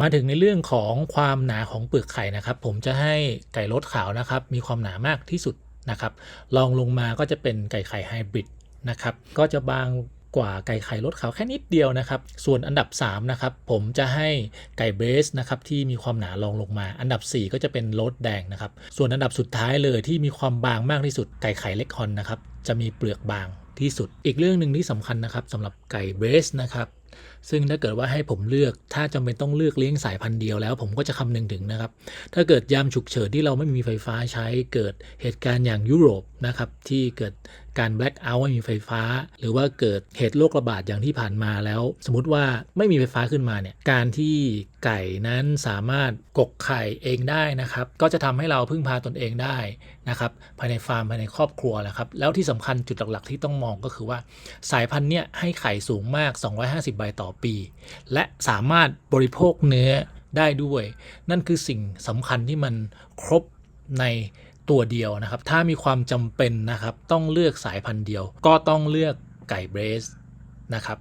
มาถึงในเรื่องของความหนาของเปลือกไข่นะครับ ผมจะให้ไก่ลดขาวนะครับ มีความหนามากที่สุดนะครับรองลงมาก็จะเป็นไก่ไข่ไฮบริดนะครับ ก็จะบางกว่าไก่ไข่ลดขาวแค่นิดเดียวนะครับ ส่วนอันดับ3นะครับผมจะให้ไก่เบสนะครับที่มีความหนารองลงมา อันดับ 4 ก็จะเป็นรสแดงนะครับ ส่วนอันดับสุดท้ายเลยที่มีความบางมากที่สุดไก่ไข่เล็กฮอนนะครับจะมีเปลือกบางที่สุด อีกเรื่องหนึ่งที่สำคัญนะครับสำหรับไก่เบสนะครับ ซึ่งถ้าเกิดว่าให้ผมเลือก ถ้าจำเป็นต้องเลือกเลี้ยงสายพันธุ์เดียวแล้ว ผมก็จะคำนึงถึงนะครับ ถ้าเกิดยามฉุกเฉินที่เราไม่มีไฟฟ้าใช้ เกิดเหตุการณ์อย่างยุโรปนะครับที่เกิดการแบล็ k เอาท์ไม่มีไฟฟ้า หรือว่าเกิดเหตุโรคระบาดอย่างที่ผ่านมาแล้ว สมมติว่าไม่มีไฟฟ้าขึ้นมาเนี่ย การที่ไก่นั้นสามารถกกไข่เองได้นะครับ ก็จะทำให้เราพึ่งพาตนเองได้นะครับภายในฟาร์มภายในครอบครัวแหะครับ แล้วที่สำคัญจุดหลักๆ ที่ต้องมองก็คือว่า สายพันธุ์เนี่ยให้ไข่สูงมาก 250ใบต่อปี และสามารถบริโภคเนื้อได้ด้วย นั่นคือสิ่งสำคัญที่มันครบในตัวเดียวนะครับ ถ้ามีความจำเป็นนะครับ ต้องเลือกสายพันธุ์เดียว ก็ต้องเลือกไก่เบรสนะครับ